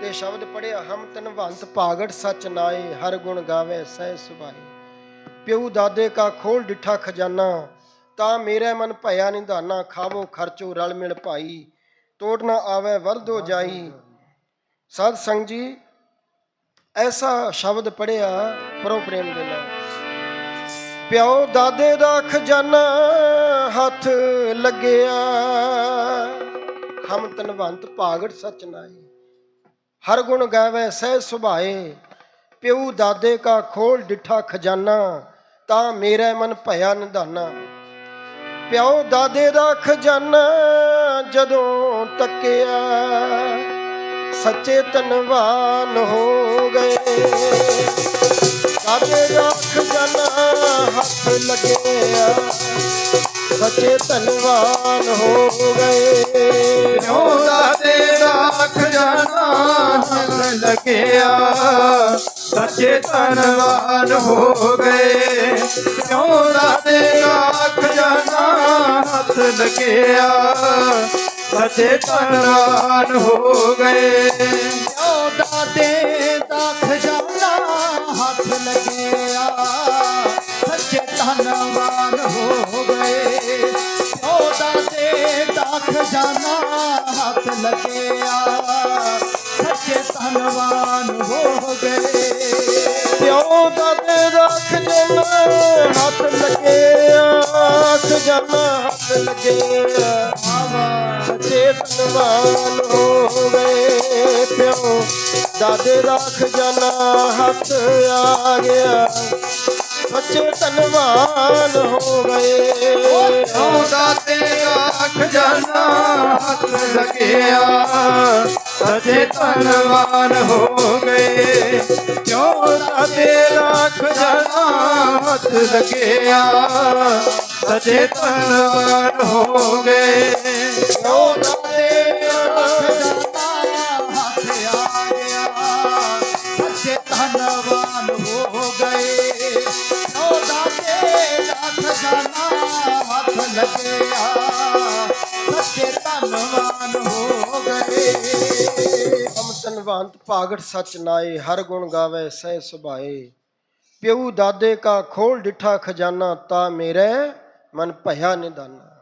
ਤੇ ਸ਼ਬਦ ਪੜਿਆ ਹਮ ਤਨਵੰਤ ਭਾਗੜ ਸਚ ਨਾਏ ਹਰ ਗੁਣ ਗਾਵੇ ਸਹਿ ਸੁਭਾਏ ਪਿਉ ਦਾਦੇ ਕਾ ਖੋਲ ਡਿਠਾ ਖਜ਼ਾਨਾ, ਤਾਂ ਮੇਰੇ ਮਨ ਭਇਆ ਨਿਧਾਨਾ, ਖਾਵੋ ਖਰਚੋ ਰਲ ਮਿਲ ਭਾਈ। ਤੋੜ ਨਾ ਆਵੇ, ਵਰਦੋ ਜਾਈ। ਸਾਧ ਸੰਗ ਜੀ, ਐਸਾ ਸ਼ਬਦ ਪੜਿਆ ਪਰੋ ਪ੍ਰੇਮ ਦੇ ਨਾਲ। ਪਿਓ ਦਾਦੇ ਦਾ ਖਜ਼ਾਨਾ ਹੱਥ ਲੱਗਿਆ, ਹਮ ਤਨਵੰਤ ਭਾਗੜ ਸਚ ਨਾਏ ਹਰ ਗੁਣ ਗਾਵੇ ਸਹਿ ਸੁਭਾਏ। ਪਿਉ ਦਾਦੇ ਕਾ ਖੋਲ ਡਿਠਾ ਖਜ਼ਾਨਾ, ਤਾਂ ਮੇਰਾ ਮਨ ਭਇਆ ਨਿਧਾਨਾ। ਪਿਓ ਦਾਦੇ ਦਾ ਖਜ਼ਾਨਾ ਜਦੋਂ ਤੱਕਿਆ, ਸੱਚੇ ਧਨਵਾਨ ਹੋ ਗਏ। ਦਾਦੇ ਦਾ ਖਜ਼ਾਨਾ ਹੱਥ ਲੱਗਿਆ, ਸੱਚੇ ਧਨਵਾਨ ਹੋ ਗਏ। ਕਿਉਂ ਦਾਦੇ ਦਾ ਖਜ਼ਾਨਾ ਸੱਚੇ ਧਨਵਾਨ ਹੋ ਗਏ ਕਿਉਂ ਦਾਦੇ ਦਾ ਖਜ਼ਾਨਾ ਹੱਥ ਲੱਗਿਆ ਸੱਚੇ ਧਨਵਾਨ ਹੋ ਗਏ ਓ ਦਾਦੇ ਦਾ ਖਜ਼ਾਨਾ ਹੱਥ ਲੱਗਿਆ ਸੱਚੇ ਧੰਨਵਾਨ ਹੋ ਗਏ ਓ ਦਾਦੇ ਦਾ ਖਜ਼ਾਨਾ ਹੱਥ ਲੱਗਿਆ ਸੱਚੇ ਧੰਨਵਾਨ ਹੋ ਗਏ ਪਿਓ ਦਾਦੇ ਰੱਖ ਖਜ਼ਾਨਾ ਹੱਥ ਲੱਗਿਆ ਖਜ਼ਾਨਾ ਹੱਥ ਲੱਗਿਆ ਸੱਚੇ ਧਨਵਾਨ ਹੋ ਗਏ ਪਿਓ, ਦਾਦੇ ਰੱਖ ਜਨਾ ਹੱਥ ਆ ਗਿਆ। ਸੱਚੇ ਤਨਵਾਨ ਹੋ ਗਏ ਕਿਉਂ ਦਾਤੇ ਦਾ ਖਜ਼ਾਨਾ ਹੱਥ ਲੱਗਿਆ। ਸੱਚੇ ਧਨਵਾਨ ਹੋ ਗਏ ਕਿਉਂ ਦਾਤੇ ਦਾ ਖਜ਼ਾਨਾ ਹੱਥ ਲੱਗਿਆ। ਸਜੇ ਧਨਵਾਨ ਹੋ ਗਏ। ਕਿਉਂ ਦਾਤੇ ਖਜ਼ਾਨਾ ਹੱਥ ਆ ਗਿਆ ਸੱਚੇ ਧੰਨਵਾਨ ਹੋ ਗਏ। ਓ ਦਾਦੇ ਖਜ਼ਾਨਾ ਹੱਥ ਲੱਗਿਆ ਹਮ ਭਾਗਟ ਭਾਗੜ ਸਚ ਨਾਏ, ਹਰ ਗੁਣ ਗਾਵੇ ਸਹਿ ਸੁਭਾਏ। ਪਿਉ ਦਾਦੇ ਕਾ ਖੋਲ ਡਿਠਾ ਖਜ਼ਾਨਾ, ਤਾ ਮੇਰੇ ਮਨ ਭਇਆ ਨਿਦਾਨਾ।